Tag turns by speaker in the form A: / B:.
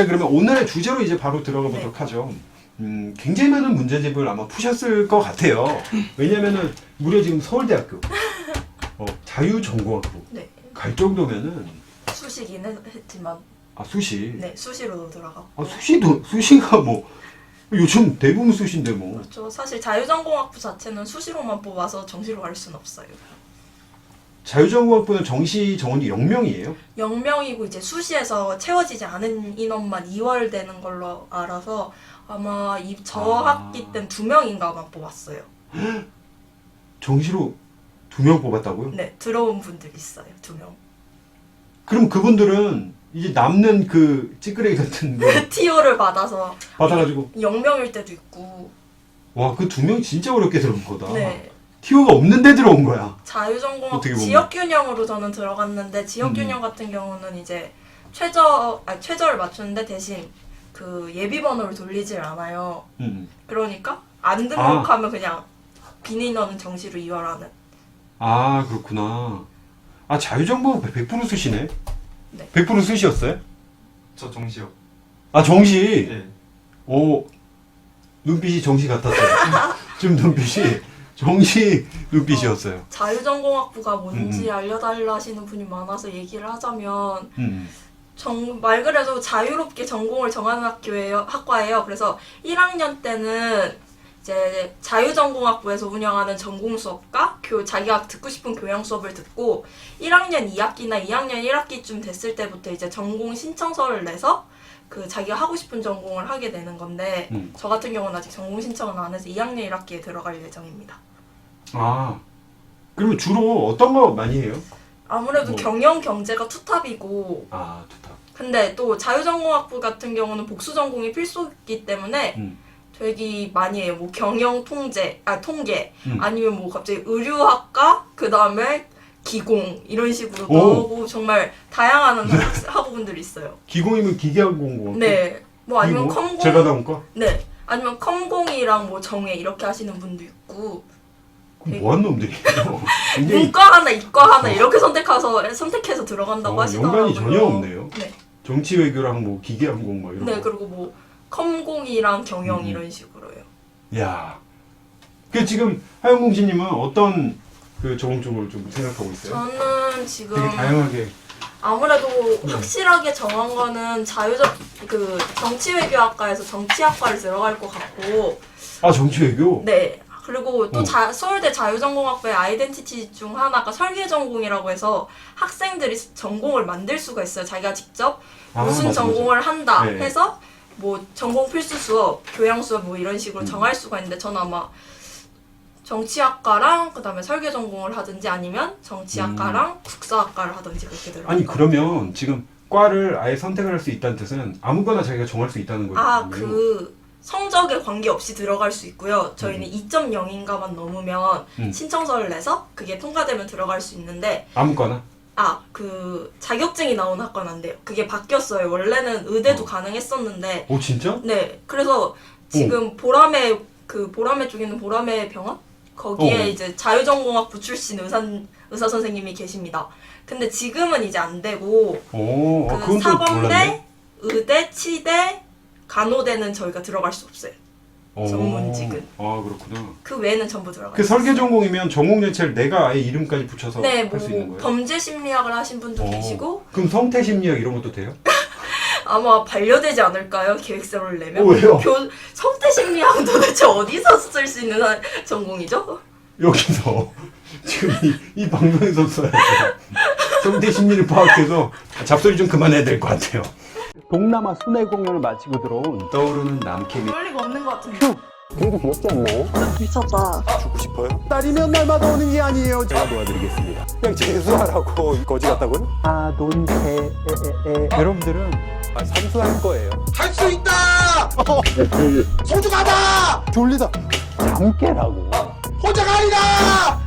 A: 자 그러면 오늘의 주제로 이제 바로 들어가 보도록
B: 네.
A: 하죠. 음, 굉장히 많은 문제집을 아마 푸셨을 것 같아요. 왜냐면은 무려 지금 서울대학교 어, 자유전공학부
B: 네.
A: 갈 정도면은
B: 수시기는 했지만
A: 아 수시
B: 네 수시로 들어갔고
A: 아 수시도 수시가 뭐 요즘 대부분 수시인데 뭐
B: 그렇죠. 사실 자유전공학부 자체는 수시로만 뽑아서 정시로 갈 수는 없어요.
A: 자유전공학부는 정시 정원이 0명이에요.
B: 0명이고 이제 수시에서 채워지지 않은 인원만 2월 되는 걸로 알아서 아마 이 저
A: 아.
B: 학기 땐두 명인가만 뽑았어요.
A: 정시로 두 명 뽑았다고요?
B: 네 들어온 분들 있어요 두 명.
A: 그럼 그분들은 이제 남는 그 찌끄레기 같은 거
B: TO를 받아서
A: 받아가지고
B: 0명일 때도 있고
A: 와 그 두 명 진짜 어렵게 들어온 거다.
B: 네
A: 티오가 없는데 들어온 거야.
B: 자유전공학
A: 어떻게 보면.
B: 지역균형으로 저는 들어갔는데 지역균형
A: 음.
B: 같은 경우는 이제 최저 아 최저를 맞추는데 대신 그 예비 번호를 돌리질 않아요.
A: 음.
B: 그러니까 안 등록하면 그냥 빈 인원은 정시로 이월하는.
A: 아 그렇구나. 아 자유정보 100% 수시네.
B: 네.
A: 100% 수시였어요?
C: 저 정시요.
A: 아 정시.
C: 예.
A: 오 눈빛이 정시 같았어요. 지금 눈빛이 정시 눈빛이었어요.
B: 자유전공학부가 뭔지
A: 음.
B: 알려달라 하시는 분이 많아서 얘기를 하자면
A: 음.
B: 정, 말 그대로 자유롭게 전공을 정하는 학교예요, 학과예요. 그래서 1학년 때는 이제 자유전공학부에서 운영하는 전공 수업과 교, 자기가 듣고 싶은 교양 수업을 듣고 1학년 2학기나 2학년 1학기쯤 됐을 때부터 이제 전공 신청서를 내서 그 자기가 하고 싶은 전공을 하게 되는 건데
A: 음.
B: 저 같은 경우는 아직 전공 신청은 안 해서 2학년 1학기에 들어갈 예정입니다.
A: 아 그러면 주로 어떤 거 많이 해요?
B: 아무래도
A: 뭐.
B: 경영 경제가 투탑이고
A: 아 좋다.
B: 근데 또 자유전공학부 같은 경우는 복수 전공이 필수이기 때문에
A: 음.
B: 되게 많이 해요. 뭐 경영 통제, 아 통계,
A: 음.
B: 아니면 뭐 갑자기 의류학과, 그 다음에 기공 이런 식으로
A: 오.
B: 나오고 정말 다양한 학- 학부분들이 있어요.
A: 기공이면 기계공공.
B: 네, 뭐 아니면 컴공,
A: 제가 나온 거?
B: 네, 아니면 컴공이랑 뭐 정예 이렇게 하시는 분도 있고
A: 그럼 뭐한 놈들이에요? 굉장히
B: 문과 하나, 이과 하나 이렇게 선택해서 선택해서 들어간다고
A: 어,
B: 하시더라고요.
A: 연관이 전혀 없네요.
B: 네,
A: 정치 외교랑 뭐 기계 항공 뭐 이런
B: 네
A: 거.
B: 그리고 뭐 컴공이랑 경영
A: 음.
B: 이런 식으로요.
A: 야. 그 지금 하영공신님은 어떤 그 전공 쪽을 좀 생각하고 있어요?
B: 저는 지금
A: 되게 다양하게.
B: 아무래도
A: 네.
B: 확실하게 정한 거는 자유적 그 정치외교학과에서 정치학과를 들어갈 것 같고
A: 아 정치 외교.
B: 네 그리고 또
A: 어.
B: 자, 서울대 자유전공학부의 아이덴티티 중 하나가 설계 전공이라고 해서 학생들이 전공을 만들 수가 있어요 자기가 직접
A: 아,
B: 무슨
A: 맞아,
B: 전공을 한다
A: 네.
B: 해서 뭐 전공 필수 수업 교양 수업 뭐 이런 식으로
A: 음.
B: 정할 수가 있는데 저는 아마 정치학과랑 그다음에 설계 전공을 하든지 아니면 정치학과랑 국사학과를 하든지 그렇게 들어요.
A: 아니 그러면 지금 과를 아예 선택을 할 수 있다는 뜻은 아무거나 자기가 정할 수 있다는 거예요.
B: 아, 그 성적에 관계없이 들어갈 수 있고요. 저희는 2.0인가만 넘으면
A: 음.
B: 신청서를 내서 그게 통과되면 들어갈 수 있는데
A: 아무거나.
B: 아, 그 자격증이 나온 학과는 안 돼요. 그게 바뀌었어요. 원래는 의대도
A: 어.
B: 가능했었는데
A: 오 진짜?
B: 네. 그래서 지금 보라매 그 보라매 쪽에 있는 보라매 병원 거기에
A: 어.
B: 이제 자유전공학부 출신 의사 의사 선생님이 계십니다. 근데 지금은 이제 안 되고
A: 오, 아,
B: 그
A: 그건 또
B: 사범대,
A: 몰랐네.
B: 의대, 치대, 간호대는 저희가 들어갈 수 없어요.
A: 오.
B: 전문직은.
A: 아 그렇구나.
B: 그 외에는 전부 들어가요.
A: 그 설계 전공이면 전공 자체를 내가 아예 이름까지 붙여서
B: 네,
A: 할수 있는
B: 뭐
A: 거예요.
B: 범죄 심리학을 하신 분도
A: 어.
B: 계시고
A: 그럼 성태 심리학 이런 것도 돼요?
B: 아마 반려되지 않을까요? 계획서를 내면.
A: 어, 왜요?
B: 교, 성태 심리학은 도대체 어디서 쓸 수 있는 한- 전공이죠?
A: 여기서 지금 이, 이 방송에서 써야죠. 성대 심리를 파악해서 잡소리 좀 그만해야 될 것 같아요. 동남아 순회 공연을 마치고 들어온 떠오르는 남캠이
B: 그럴 리가 없는 것 같은데.
A: 그래도 귀엽지 않나요?
B: 미쳤다.
D: 죽고 싶어요?
A: 딸이면 날마다 오는 게 아니에요. 제가 도와드리겠습니다.
D: 그냥 재수하라고 거지 같다고요?
A: 아돈케에 여러분들은
D: 아, 삼수할 거예요.
E: 할 수 있다! 소중하다!
A: 졸리다 잠깨라고
E: 혼자가 아니다!